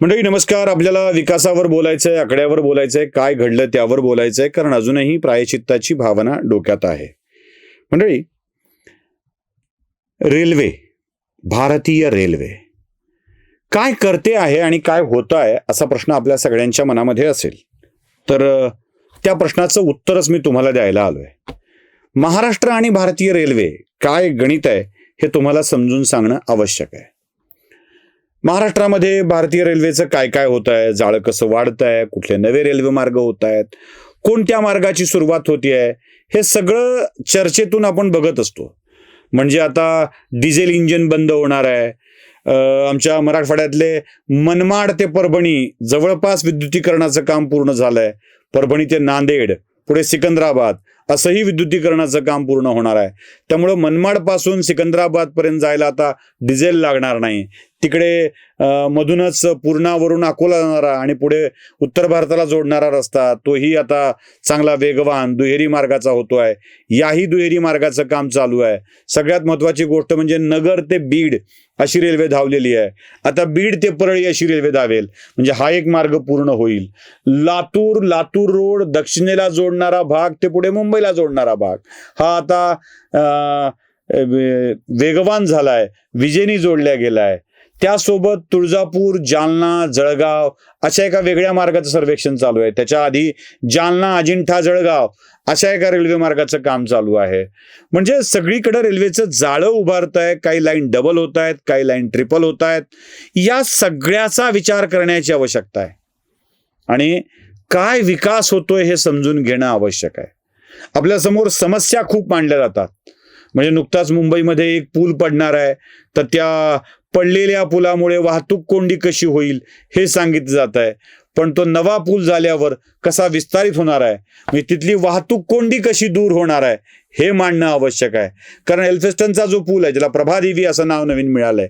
मंडळी नमस्कार. आपल्याला विकासावर बोलायचं आहे आकड्यावर बोलायचं आहे काय घडलं त्यावर बोलायचं आहे कारण अजूनही प्रायचित्ताची भावना डोक्यात आहे. मंडळी रेल्वे भारतीय रेल्वे काय करते आहे आणि काय होत आहे असा प्रश्न आपल्या सगळ्यांच्या मनामध्ये असेल. तर त्या प्रश्नाचं उत्तरच मी तुम्हाला द्यायला आलोय. महाराष्ट्र आणि भारतीय रेल्वे काय गणित आहे हे तुम्हाला समजून सांगणं आवश्यक आहे. महाराष्ट्रामध्ये भारतीय रेल्वेचं काय काय होत आहे? जाळं कसं वाढत आहे कुठले नवे रेल्वे मार्ग होत आहेत? कोणत्या मार्गाची सुरुवात होती आहे? हे सगळं चर्चेतून आपण बघत असतो. म्हणजे आता डिझेल इंजिन बंद होणार आहे. आमच्या मराठवाड्यातले मनमाड ते परभणी जवळपास विद्युतीकरणाचं काम पूर्ण झालंय. परभणी ते नांदेड पुढे सिकंदराबाद असंही विद्युतीकरणाचं काम पूर्ण होणार आहे. त्यामुळं मनमाडपासून जायला आता डिझेल लागणार नाही. तिकडे मधूनच पूर्णावरून अकोला जाणारा आणि पुढे उत्तर भारताला जोडणारा रस्ता तोही आता चांगला वेगवान दुहेरी मार्गाचा होतो आहे याही दुहेरी मार्गाचं काम चालू आहे. सगळ्यात महत्त्वाची गोष्ट म्हणजे नगर ते बीड अशी रेल्वे धावलेली आहे. आता बीड ते परळी अशी रेल्वे धावेल. म्हणजे हा एक मार्ग पूर्ण होईल. लातूर लातूर रोड दक्षिणेला जोडणारा भाग ते पुढे मुंबईला जोडणारा भाग. हा आता वेगवान झालाय. विजेनी जोडल्या गेलाय. त्यासोबत तुळजापूर जालना जळगाव अशा एका वेगळ्या मार्गाचं सर्वेक्षण चालू आहे. त्याच्या आधी जालना अजिंठा जळगाव अशा एका रेल्वे मार्गाचं काम चालू आहे. म्हणजे सगळीकडे रेल्वेचं जाळं उभारत आहे काही लाईन डबल होत आहेत काही लाईन ट्रिपल होत आहेत. या सगळ्याचा विचार करण्याची आवश्यकता आहे. आणि काय विकास होतोय हे समजून घेणं आवश्यक आहे. आपल्यासमोर समस्या खूप मांडल्या जातात. म्हणजे नुकताच मुंबईमध्ये एक पूल पडणार आहे. तर त्या पडलेल्या पुलामुळे वाहतूक कोंडी कशी होईल हे सांगितलं जात आहे. पण तो नवा पूल झाल्यावर कसा विस्तारित होणार आहे? म्हणजे तिथली वाहतूक कोंडी कशी दूर होणार आहे? हे मांडणं आवश्यक आहे. कारण एल्फेस्टनचा जो पूल आहे ज्याला प्रभादेवी असं नाव नवीन मिळालंय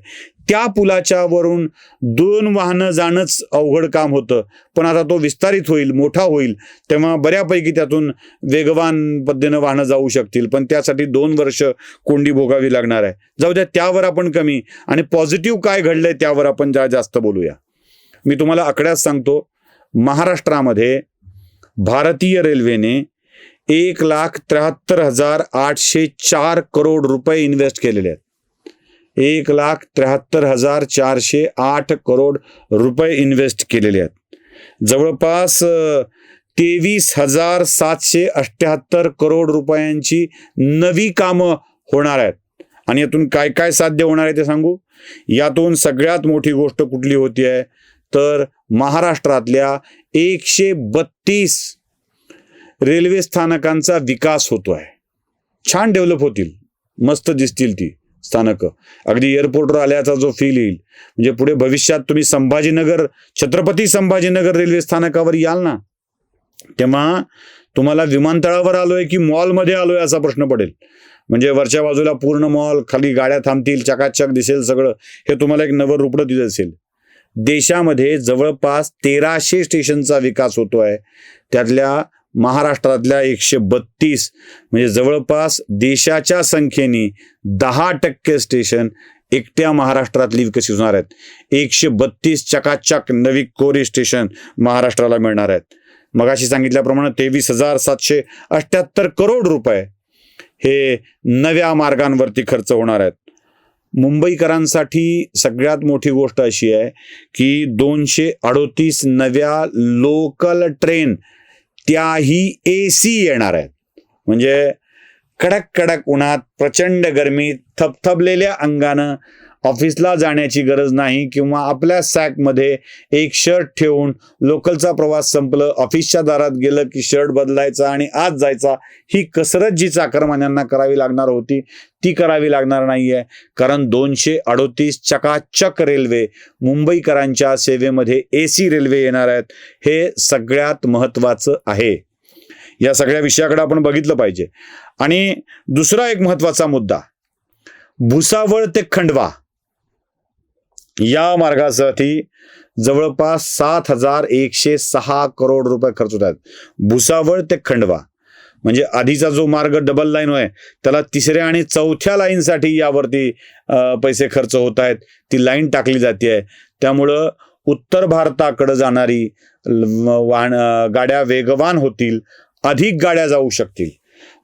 त्या पुलाच्या वरून दोन वाहनं जाणंच अवघड काम होतं. पण आता तो विस्तारित होईल मोठा होईल तेव्हा बऱ्यापैकी त्यातून वेगवान पद्धतीनं वाहनं जाऊ शकतील. पण त्यासाठी दोन वर्ष कोंडी भोगावी लागणार आहे. जाऊ द्या त्यावर आपण कमी आणि पॉझिटिव्ह काय घडलंय त्यावर आपण जा जास्त बोलूया. मी तुम्हाला आकड्यात सांगतो महाराष्ट्रामध्ये भारतीय रेल्वेने एक लाख त्र्याहत्तर हजार आठशे चार करोड रुपये इन्व्हेस्ट केलेले आहेत. एक लाख त्र्याहत्तर हजार चारशे आठ करोड रुपये इन्व्हेस्ट केलेले आहेत. जवळपास तेवीस हजार सातशे अठ्ठ्याहत्तर करोड रुपयांची नवी कामं होणार आहेत. आणि यातून काय काय साध्य होणार आहे ते सांगू? यातून सगळ्यात मोठी गोष्ट कुठली होती आहे? तर महाराष्ट्रातल्या एकशे बत्तीस रेल्वे स्थानकांचा विकास होतो आहे छान डेव्हलप होतील. मस्त दिसतील ती स्थानकं. अगदी एअरपोर्टवर आल्याचा जो फील येईल. म्हणजे पुढे भविष्यात तुम्ही संभाजीनगर छत्रपती संभाजीनगर रेल्वे स्थानकावर याल ना तेव्हा तुम्हाला विमानतळावर आलोय की मॉलमध्ये आलोय असा प्रश्न पडेल. म्हणजे वरच्या बाजूला पूर्ण मॉल खाली गाड्या थांबतील चकाचक दिसेल सगळं. हे तुम्हाला एक नवं रुपडं दिलं असेल देशामध्ये जवळपास तेराशे स्टेशनचा विकास होतो आहे त्यातल्या महाराष्ट्रातल्या एकशे बत्तीस म्हणजे जवळपास देशाच्या संख्येने दहा टक्के स्टेशन एकट्या महाराष्ट्रातली विकसित होणार आहेत. एकशे बत्तीस चकाचक नवी कोरी स्टेशन महाराष्ट्राला मिळणार आहेत. मगाशी सांगितल्याप्रमाणे तेवीस हजार सातशे अठ्ठ्याहत्तर करोड रुपये हे नव्या मार्गांवरती खर्च होणार आहेत. मुंबईकरांसाठी सगळ्यात मोठी गोष्ट अशी आहे की दोनशे अडोतीस नव्या लोकल ट्रेन त्याही ए सी येणार आहेत. म्हणजे कडक कडक उन्हात प्रचंड गरमीत थपथपलेल्या अंगानं ऑफिसला जाण्याची गरज नाही किंवा आपल्या सॅकमध्ये एक शर्ट ठेवून लोकलचा प्रवास संपलं ऑफिसच्या दारात गेलं की शर्ट बदलायचा आणि आज जायचा ही कसरत जी चाकरमान्यांना करावी लागणार होती ती करावी लागणार नाही आहे कारण दोनशे अडोतीस चकाचक रेल्वे मुंबईकरांच्या सेवेमध्ये ए सी रेल्वे येणार आहेत हे सगळ्यात महत्त्वाचं आहे. या सगळ्या विषयाकडे आपण बघितलं पाहिजे. आणि दुसरा एक महत्त्वाचा मुद्दा भुसावळ ते खंडवा. या मार्गासाठी जवळपास सात हजार एकशे सहा करोड रुपये खर्च होत आहेत. भुसावळ ते खंडवा. म्हणजे आधीचा जो मार्ग डबल लाईन आहे त्याला तिसऱ्या आणि चौथ्या लाईनसाठी यावरती पैसे खर्च होत आहेत. ती लाईन टाकली जाते आहे. त्यामुळं उत्तर भारताकडे जाणारी वाहन गाड्या वेगवान होतील अधिक गाड्या जाऊ शकतील.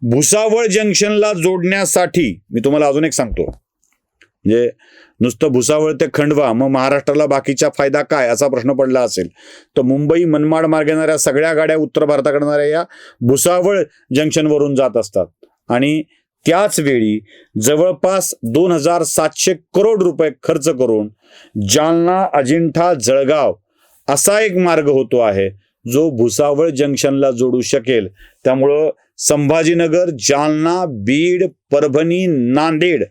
भुसावळ जंक्शनला जोडण्यासाठी मी तुम्हाला अजून एक सांगतो. म्हणजे नुसतं भुसावळ ते खंडवा मग महाराष्ट्राला बाकीचा फायदा काय असा प्रश्न पडला असेल. तर मुंबई मनमाड मार्ग येणाऱ्या सगळ्या गाड्या उत्तर भारताकडे येणाऱ्या या भुसावळ जंक्शनवरून जात असतात. आणि त्याच वेळी जवळपास दोन हजार सातशे करोड रुपये खर्च करून जालना अजिंठा जळगाव असा एक मार्ग होतो आहे जो भुसावळ जंक्शनला जोडू शकेल. त्यामुळं संभाजीनगर जालना बीड परभणी नांदेड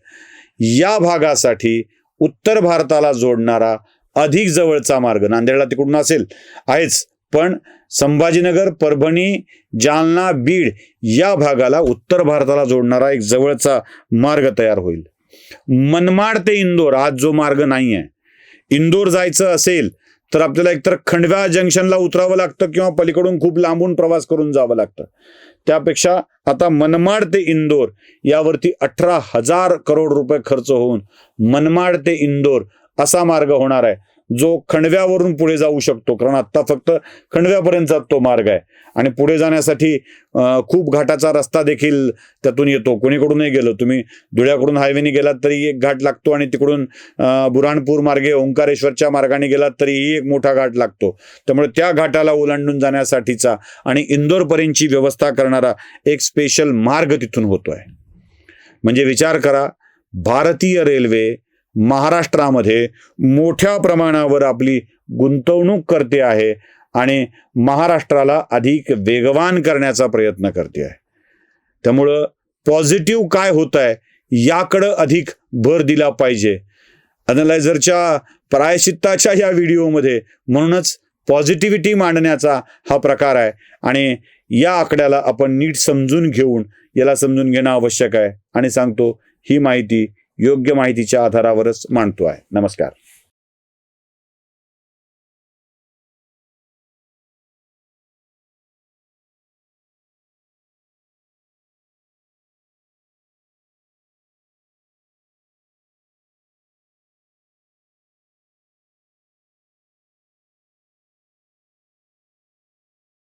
या भागासाठी उत्तर भारताला जोडणारा अधिक जवळचा मार्ग नांदेडला तिकडून असेल. आहेच. पण संभाजीनगर परभणी जालना बीड या भागाला उत्तर भारताला जोडणारा एक जवळचा मार्ग तयार होईल. मनमाड ते इंदोर आज जो मार्ग नाही आहे इंदोर जायचं असेल तर आपल्याला एकतर खंडव्या जंक्शनला उतरावं लागतं किंवा पलीकडून खूप लांबून प्रवास करून जावं लागतं. त्यापेक्षा आता मनमाड ते इंदोर यावरती अठरा हजार करोड रुपये खर्च होऊन मनमाड ते इंदोर असा मार्ग होणार आहे. जो खंडव्यावरून पुढे जाऊ शकतो. कारण आत्ता फक्त खंडव्यापर्यंतचा तो मार्ग आहे. आणि पुढे जाण्यासाठी खूप घाटाचा रस्ता देखील त्यातून येतो. कोणीकडूनही गेलो तुम्ही धुळ्याकडून हायवेने गेलात तरी एक घाट लागतो आणि तिकडून अं, बुऱ्हाणपूर मार्गे ओंकारेश्वरच्या मार्गाने गेलात तरीही एक मोठा घाट लागतो. त्यामुळे त्या घाटाला ओलांडून जाण्यासाठीचा आणि इंदोरपर्यंतची व्यवस्था करणारा एक स्पेशल मार्ग तिथून होतोय. म्हणजे विचार करा भारतीय रेल्वे महाराष्ट्रामध्ये मोठ्या प्रमाणावर आपली गुंतवणूक करते आहे आणि महाराष्ट्राला अधिक वेगवान करण्याचा प्रयत्न करते आहे. त्यामुळं पॉझिटिव्ह काय होत आहे याकडं अधिक भर दिला पाहिजे. अनलायझरच्या प्रायश्चित्ताच्या या व्हिडिओमध्ये म्हणूनच पॉझिटिव्हिटी मांडण्याचा हा प्रकार आहे आणि या आकड्याला आपण नीट समजून घेऊन याला समजून घेणं आवश्यक आहे. आणि सांगतो ही माहिती योग्य माहितीच्या आधारावरच मांडतो आहे. नमस्कार.